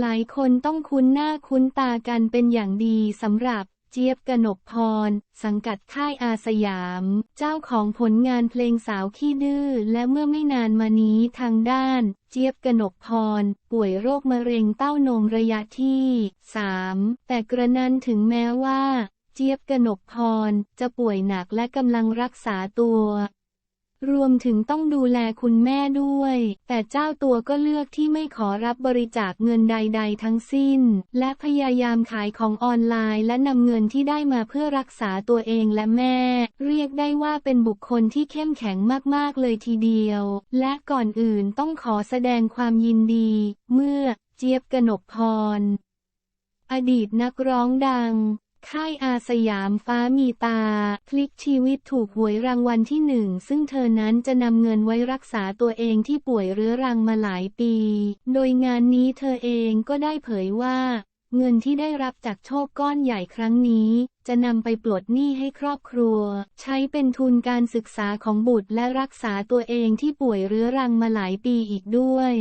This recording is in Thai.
หลายคนต้องคุ้นหน้าคุ้นตากันเป็นอย่างดีสำหรับเจี๊ยบกนกพร สังกัดค่ายอาสยาม เจ้าของผลงานเพลงสาวขี้ดื้อ และเมื่อไม่นานมานี้ทางด้าน เจี๊ยบกนกพร ป่วยโรคมะเร็งเต้านมระยะที่ 3 แต่กระนั้นถึงแม้ว่า เจี๊ยบกนกพร จะป่วยหนักและกำลังรักษาตัว รวมถึงต้องดูแลคุณแม่ด้วย แต่เจ้าตัวก็เลือกที่ไม่ขอรับบริจาคเงินใด ๆ ทั้งสิ้น และพยายามขายของออนไลน์ และนำเงินที่ได้มาเพื่อรักษาตัวเองและแม่ เรียกได้ว่าเป็นบุคคลที่เข้มแข็งมากๆเลยทีเดียว และก่อนอื่นต้องขอแสดงความยินดี เมื่อเจี๊ยบกนกพร อดีตนักร้องดัง ค่ายอาสยามฟ้ามีตา พลิกชีวิตถูกหวยรางวัลที่หนึ่ง ซึ่งเธอนั้นจะนำเงินไว้รักษาตัวเองที่ป่วยเรื้อรังมาหลายปี โดยงานนี้เธอเองก็ได้เผยว่า เงินที่ได้รับจากโชคก้อนใหญ่ครั้งนี้ จะนำไปปลดหนี้ให้ครอบครัว ใช้เป็นทุนการศึกษาของบุตรและรักษาตัวเองที่ป่วยเรื้อรังมาหลายปีอีกด้วย